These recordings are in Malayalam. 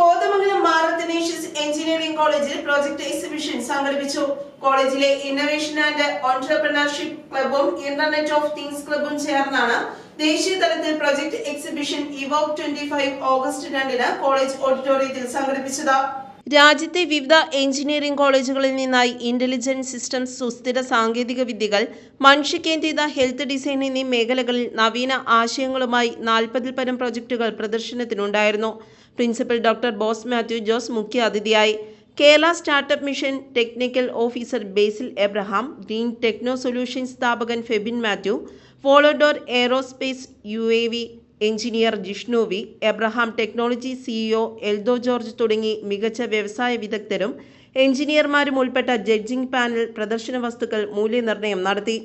കോതമംഗലം മാറത്തനേഷ്യസ് എഞ്ചിനീയറിംഗ് കോളേജിൽ പ്രോജക്ട് എക്സിബിഷൻ സംഘടിപ്പിച്ചു. കോളേജിലെ ഇന്നവേഷൻ ആൻഡ് ഓൺട്രപ്രണർഷിപ്പ് ക്ലബും ഇന്റർനെറ്റ് ഓഫ് തിങ്സ് ക്ലബും ചേർന്നാണ് ദേശീയ തലത്തിൽ project exhibition evoke twenty five August രണ്ടിന് കോളേജ് ഓഡിറ്റോറിയത്തിൽ സംഘടിപ്പിച്ചത്. രാജ്യത്തെ വിവിധ എഞ്ചിനീയറിംഗ് കോളേജുകളിൽ നിന്നായി ഇന്റലിജന്റ് സിസ്റ്റംസ് സുസ്ഥിര സാങ്കേതിക വിദ്യകൾ മനുഷ്യകേന്ദ്രിത ഹെൽത്ത് ഡിസൈൻ എന്നീ മേഖലകളിൽ നവീന ആശയങ്ങളുമായി നാൽപ്പതിൽ പരം പ്രൊജക്ടുകൾ പ്രദർശനത്തിനുണ്ടായിരുന്നു. Principal doctor Bose Mathew Jose മുഖ്യ അതിഥിയായി Kerala startup mission technical officer Basil Abraham green techno solution സ്ഥാപകൻ Febin Mathew Volodor aerospace U A V engineer Jishnu V. Abraham technology CEO Eldho George തുടങ്ങി മികച്ച വ്യവസായ വിദഗ്ധരും എഞ്ചിനീയർമാരും ഉൾപ്പെട്ട ജഡ്ജിംഗ് പാനൽ പ്രദർശന വസ്തുക്കൾ മൂല്യനിർണയം നടത്തി.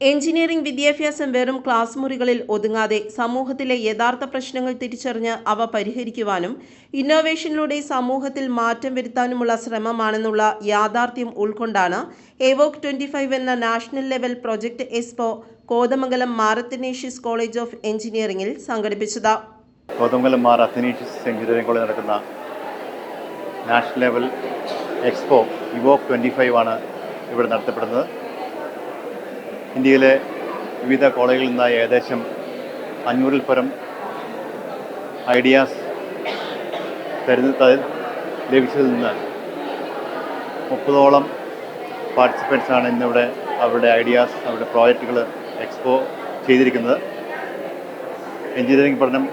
എഞ്ചിനീയറിംഗ് വിദ്യാഭ്യാസം വെറും ക്ലാസ് മുറികളിൽ ഒതുങ്ങാതെ സമൂഹത്തിലെ യഥാർത്ഥ പ്രശ്നങ്ങൾ തിരിച്ചറിഞ്ഞ് അവ പരിഹരിക്കുവാനും ഇന്നോവേഷനിലൂടെ സമൂഹത്തിൽ മാറ്റം വരുത്താനുമുള്ള ശ്രമമാണെന്നുള്ള യാഥാർത്ഥ്യം ഉൾക്കൊണ്ടാണ് എവോക് ട്വന്റി ഫൈവ് എന്ന national level project expo Kothamangalam Mar Athanasius college of എഞ്ചിനീയറിംഗിൽ സംഘടിപ്പിച്ചത്. Kothamangalam Mar Athanasius engineering college നടക്കുന്ന national level expo evoke twenty five ആണ് ഇവിടെ നടത്തപ്പെടുന്നത്. ഇന്ത്യയിലെ വിവിധ കോളേജുകളിൽ നിന്നായി ഏകദേശം അഞ്ഞൂറിൽ പരം ഐഡിയാസ് തരുന്ന ലഭിച്ചതിൽ നിന്ന് മുപ്പതോളം പാർട്ടിസിപ്പൻസാണ് ഇന്നിവിടെ അവരുടെ ഐഡിയാസ് അവരുടെ പ്രോജക്റ്റുകൾ എക്സ്പോ ചെയ്തിരിക്കുന്നത്. എഞ്ചിനീയറിംഗ് പഠനം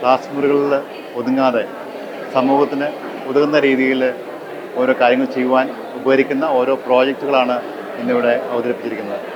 ക്ലാസ് മുറികളിൽ ഒതുങ്ങാതെ സമൂഹത്തിന് ഒതുങ്ങുന്ന രീതിയിൽ ഓരോ കാര്യങ്ങൾ ചെയ്യുവാൻ ഉപകരിക്കുന്ന ഓരോ പ്രോജക്റ്റുകളാണ് ഇന്നിവിടെ അവതരിപ്പിച്ചിരിക്കുന്നത്.